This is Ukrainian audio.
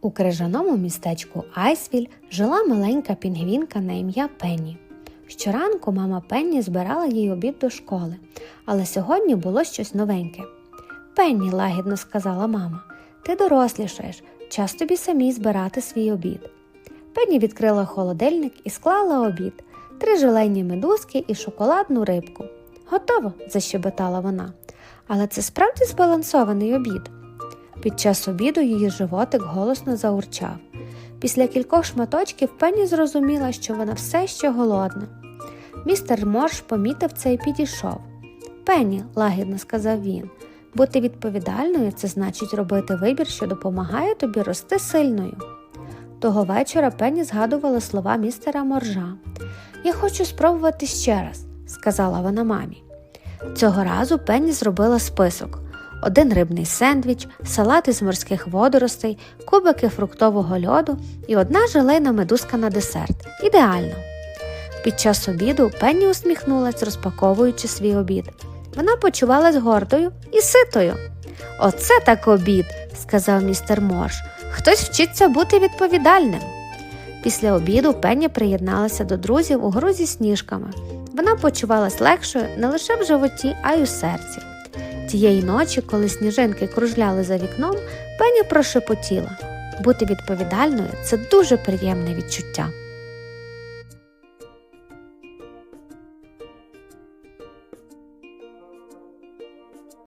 У крижаному містечку Айсвіль жила маленька пінгвінка на ім'я Пенні. Щоранку мама Пенні збирала їй обід до школи, але сьогодні було щось новеньке. Пенні, лагідно сказала мама, ти дорослішаєш, час тобі самій збирати свій обід. Пенні відкрила холодильник і склала обід, три желейні медузки і шоколадну рибку. Готово, защебетала вона. Але це справді збалансований обід. Під час обіду її животик голосно заурчав. Після кількох шматочків Пенні зрозуміла, що вона все ще голодна. Містер Морш помітив це і підійшов. Пенні, лагідно сказав він, бути відповідальною це значить робити вибір, що допомагає тобі рости сильною. Того вечора Пенні згадувала слова містера Моржа. Я хочу спробувати ще раз, сказала вона мамі. Цього разу Пенні зробила список: один рибний сендвіч, салат із морських водоростей, кубики фруктового льоду і одна желейна медузка на десерт. Ідеально. Під час обіду Пенні усміхнулась, розпаковуючи свій обід. Вона почувалась гордою і ситою. Оце так обід, сказав містер Морш. Хтось вчиться бути відповідальним. Після обіду Пенні приєдналася до друзів у гру зі сніжками. Вона почувалась легшою не лише в животі, а й у серці. Тієї ночі, коли сніжинки кружляли за вікном, Пенні прошепотіла бути відповідальною це дуже приємне відчуття.